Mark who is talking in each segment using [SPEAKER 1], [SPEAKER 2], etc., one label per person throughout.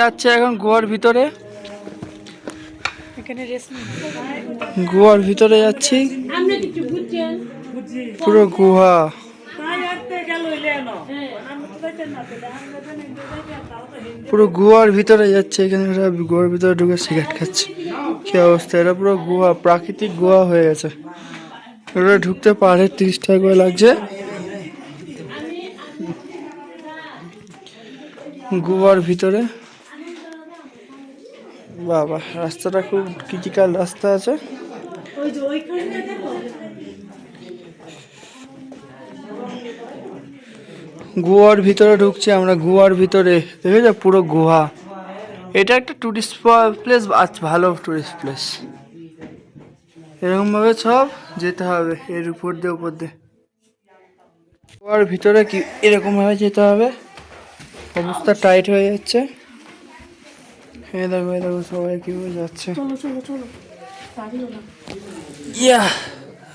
[SPEAKER 1] যাচ্ছে এখন গোয়ার ভিতরে। গোয়ার ভিতরে যাচ্ছি। পুরো গুহা। পুরো গুহার ভিতরে যাচ্ছে এখানে এরা গুহার ভিতরে ঢুকে সিগারেট খাচ্ছে। কি অবস্থা এটা পুরো গুহা প্রাকৃতিক গুহা হয়ে গেছে। ওরা ঢুকতে পারে তিরিশ টাকা করে লাগছে। গুহার ভিতরে। বাবা, রাস্তাটা খুব ক্রিটিক্যাল রাস্তা আছে। গুহার ভিতরে ঢুকছি আমরা গুহার ভিতরে। দেখেছ পুরো গুহা। এটা একটা টুরিস্ট প্লেস ভালো টুরিস্ট প্লেস এরকমভাবে সব যেতে হবে, এর উপর দিয়ে উপর দিয়ে। গুহার ভিতরে কি, এরকমভাবে যেতে হবে। অবস্থা টাইট হয়ে যাচ্ছে। হ্যাঁ দেখো এই দেখো সবাই কীভাবে যাচ্ছে
[SPEAKER 2] চলো চলো চলো।
[SPEAKER 1] ইয়া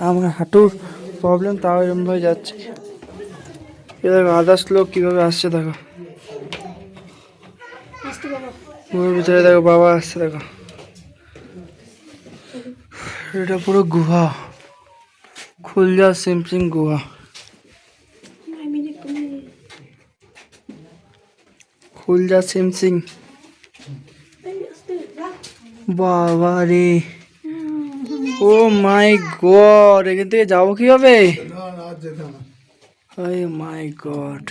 [SPEAKER 1] আমার হাঁটুর প্রবলেম তাও এরকম ভাবে যাচ্ছে। এ দেখো আদার্স লোক কীভাবে আসছে দেখো। গুহার ভিতরে দেখো বাবা আসছে দেখো। এটা পুরো গুহা। খুলজা সিমসিং গুহা। খুলজা সিমসিং। বাবা রে ও মাই গড এখান থেকে যাব কীভাবে? My god.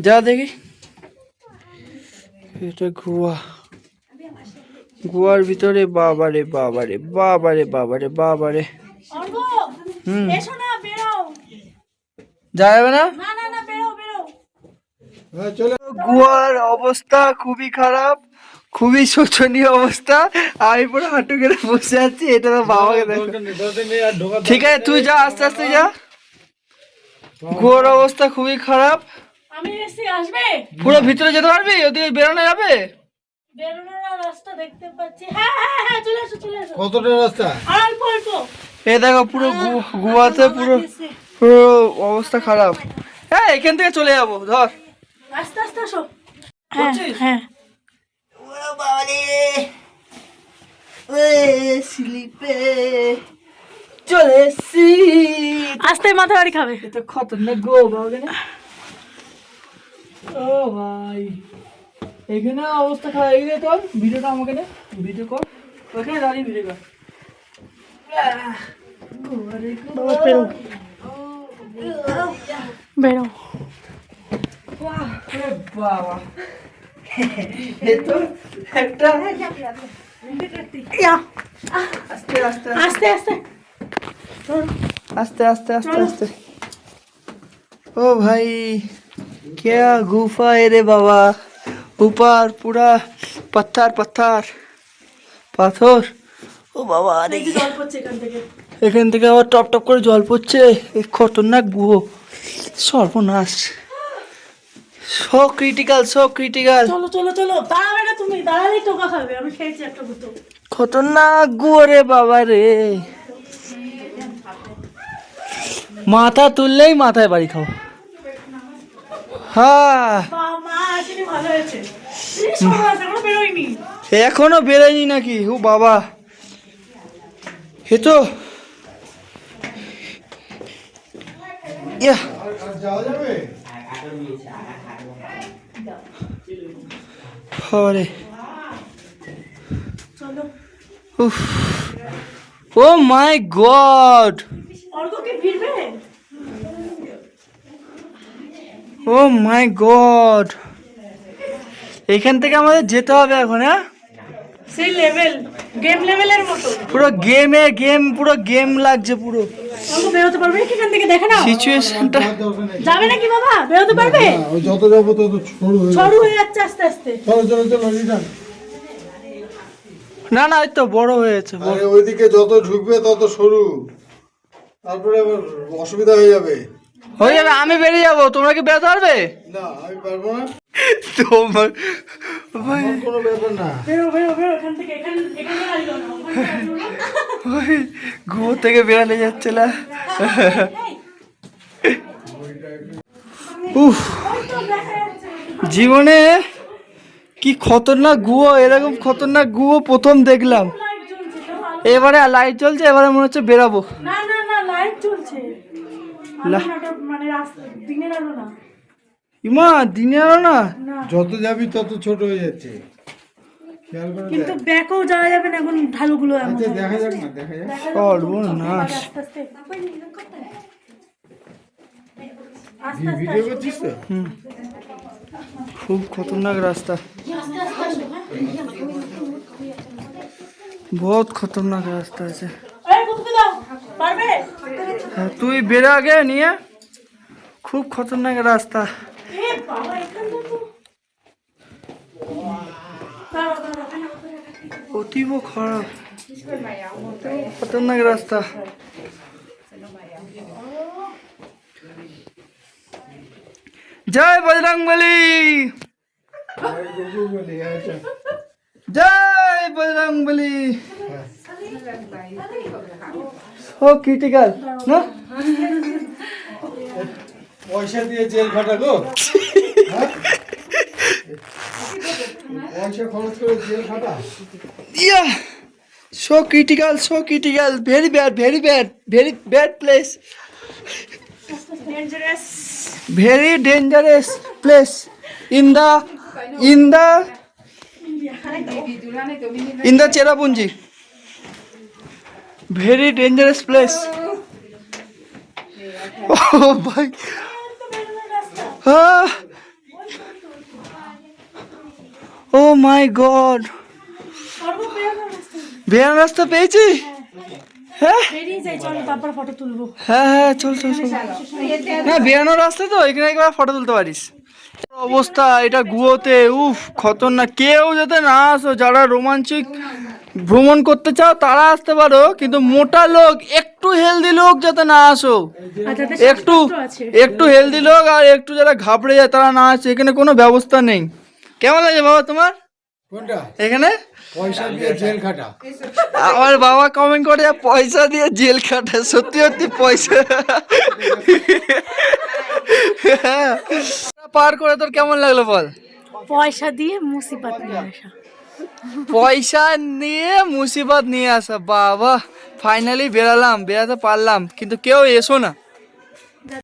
[SPEAKER 1] যা দেখি। এটা গুহা। গুহার ভিতরে বাবারে বাবারে বাবারে বাবারে বাবারে। হুম। যাবে না? গুহার অবস্থা খুবই খারাপ। খুবই শোচনীয় অবস্থা। আমি পুরো হাঁটু গেলে বসে আছি এটা তো বাবাকে দেখো। ঠিক আছে তুই যা আস্তে আস্তে যা। গুহার অবস্থা খুবই খারাপ।
[SPEAKER 2] আমি এসে আসবে?
[SPEAKER 1] পুরো ভিতরে যেতে পারবি? ওদিকে বেরোনো যাবে?
[SPEAKER 2] বেরোনোর রাস্তা দেখতে পাচ্ছি। হ্যাঁ হ্যাঁ হ্যাঁ চলে এসো চলে এসো।
[SPEAKER 3] কতটা রাস্তা?
[SPEAKER 2] অল্প অল্প।
[SPEAKER 1] এ দেখো পুরো গু- গুহাতে পুরো পুরো অবস্থা খারাপ। হ্যাঁ এখান থেকে চলে যাব ধর।
[SPEAKER 2] আস্তে আস্তে আসো। হ্যাঁ
[SPEAKER 1] করছিস?
[SPEAKER 2] হ্যাঁ
[SPEAKER 1] স্লিপে। চলে এসছি।
[SPEAKER 2] আস্তে মাথা বাড়ি খাবে।
[SPEAKER 1] এটা খতরনাক গো বাবা ও ভাই। এখানে অবস্থা খারাপ। এখানে তোর ভিডিওটা আমাকে নে। ভিডিও কর। ওখানে দাঁড়িয়ে ভিডিও কর।
[SPEAKER 2] বেরো।
[SPEAKER 1] বাবা। একটা
[SPEAKER 2] ইয়া,
[SPEAKER 1] আস্তে আস্তে
[SPEAKER 2] আস্তে আস্তে
[SPEAKER 1] আস্তে আস্তে আস্তে আস্তে ओ भाई क्या गुफा है रे बाबा ऊपर पूरा पत्थर पत्थर পাথর ও বাবা আরে
[SPEAKER 2] এই যে জল পড়ছে এখান থেকে
[SPEAKER 1] এখান থেকে আবার টপ টপ করে জল পড়ছে এই খতরনাক গুহো সর্বনাশ সো ক্রিটিক্যাল সো ক্রিটিক্যাল
[SPEAKER 2] চলো চলো চলো দাঁড়াবে না তুমি দাঁড়ালেই টোকা খাবে আমি খেয়েছি একটা গুতো
[SPEAKER 1] খতরনাক বাবা রে। মাথা তুললেই মাথায় বাড়ি খাও। হ্যাঁ।
[SPEAKER 2] এখনও বেরোয়নি।
[SPEAKER 1] নাকি? ও বাবা। হে তো। ইয়া।
[SPEAKER 3] যাবে
[SPEAKER 1] বাবারে
[SPEAKER 2] Uf.
[SPEAKER 1] উফ। Oh my god. Oh my god. এখান থেকে আমাদের যেতে হবে এখন হ্যাঁ?
[SPEAKER 2] সেই লেভেল গেম লেভেলের মতো।
[SPEAKER 1] পুরো গেমে গেম পুরো গেম লাগছে পুরো।
[SPEAKER 2] অর্ঘ বেরোতে পারবে? কি এখান থেকে দেখে না
[SPEAKER 1] সিচুয়েশনটা
[SPEAKER 2] যাবে নাকি বাবা? বেরোতে পারবে?
[SPEAKER 3] না, যত যাব তত সরু হয়ে
[SPEAKER 2] সরু হয়ে যাচ্ছে আস্তে আস্তে।
[SPEAKER 3] চলো চলো চলো রিটার্ন
[SPEAKER 1] না না এই তো বড় হয়েছে
[SPEAKER 3] আরে ওইদিকে যত ঢুকবে তত সরু। তারপরে অসুবিধা হয়ে যাবে।
[SPEAKER 1] হয়ে যাবে আমি বেরিয়ে যাব। তোমরা কি বেরোতে পারবে?
[SPEAKER 3] না আমি পারব না।
[SPEAKER 1] তোমার
[SPEAKER 3] কোনো ব্যাপার না।
[SPEAKER 2] বেরো বেরো বেরো।
[SPEAKER 1] ওই ঘুমো থেকে বেরানো যাচ্ছে না। উফ। জীবনে কি খতরনাক গুয়ো এরকম খতরনাক গুয়ো প্রথম দেখলাম। এবারে লাইট চলছে এবারে মনে হচ্ছে বেরাবো। ইমা দিনে আলো না।
[SPEAKER 3] যত যাবি তত ছোট হয়ে যাচ্ছে।
[SPEAKER 2] কিন্তু ব্যাকও যাওয়া যাবে না এখন ঢালুগুলো এমন
[SPEAKER 3] আচ্ছা দেখা যাক না দেখা যাক।
[SPEAKER 1] সর্বনাশ
[SPEAKER 2] আস্তে আস্তে। আস্তে
[SPEAKER 3] ভি- ভিডিও করছিস তো?
[SPEAKER 1] খুব খতরনাক রাস্তা। বহুত খতরনাক রাস্তা আছে। হ্যাঁ, তুই বেরো আগে নিয়ে। খুব খতরনাক রাস্তা
[SPEAKER 2] এ বাবা এখান তো তো দাঁড়াও, দাঁড়াও।
[SPEAKER 1] অতীব খারাপ খতরনাক রাস্তা জয় বজরং বলি
[SPEAKER 3] আচ্ছা
[SPEAKER 1] জয় বজরং বলি ও ক্রিটিক্যাল না
[SPEAKER 3] পয়সা দিয়ে জেল খাটা গো হ্যাঁ? পয়সা খরচ করে জেল খাটা
[SPEAKER 1] yeah so critical so critical very bad very bad very bad place
[SPEAKER 2] dangerous
[SPEAKER 1] very dangerous place in the in the in the Cherrapunji. Very dangerous place. Oh my. Ah. My God.
[SPEAKER 2] সর্ব রাস্তা
[SPEAKER 1] পেয়েছি? হ্যাঁ? হ্যাঁ হ্যাঁ চল চল বেরানোর রাস্তা তো, এখানে ফটো তুলতে পারিস। অবস্থা, এটা গুয়োতে, উফ, খতরনাক। কেউ যাতে না আসো, যারা রোমাঞ্চিক ভ্রমণ করতে চাও, তারা আসতে পারো, কিন্তু মোটা লোক, একটু হেলদি লোক যাতে না আসো। একটু একটু হেলদি লোক আর একটু যারা ঘাবড়ে যায়, তারা না আসে, এখানে কোনো ব্যবস্থা নেই। কেমন লাগে বাবা তোমার?
[SPEAKER 3] কোনটা?
[SPEAKER 1] এখানে?
[SPEAKER 3] পয়সা দিয়ে জেল খাটা।
[SPEAKER 1] আমার বাবা কমেন্ট করে পয়সা দিয়ে জেল খাটে সত্যি সত্যি পয়সা। পার করে তোর কেমন লাগল বল?
[SPEAKER 2] পয়সা দিয়ে মুসিবত নিয়ে আসা।
[SPEAKER 1] পয়সা নিয়ে মুসিবত নিয়ে আসা বাবা। ফাইনালি বেরালাম বেরাতে পারলাম কিন্তু কেউ এসো না।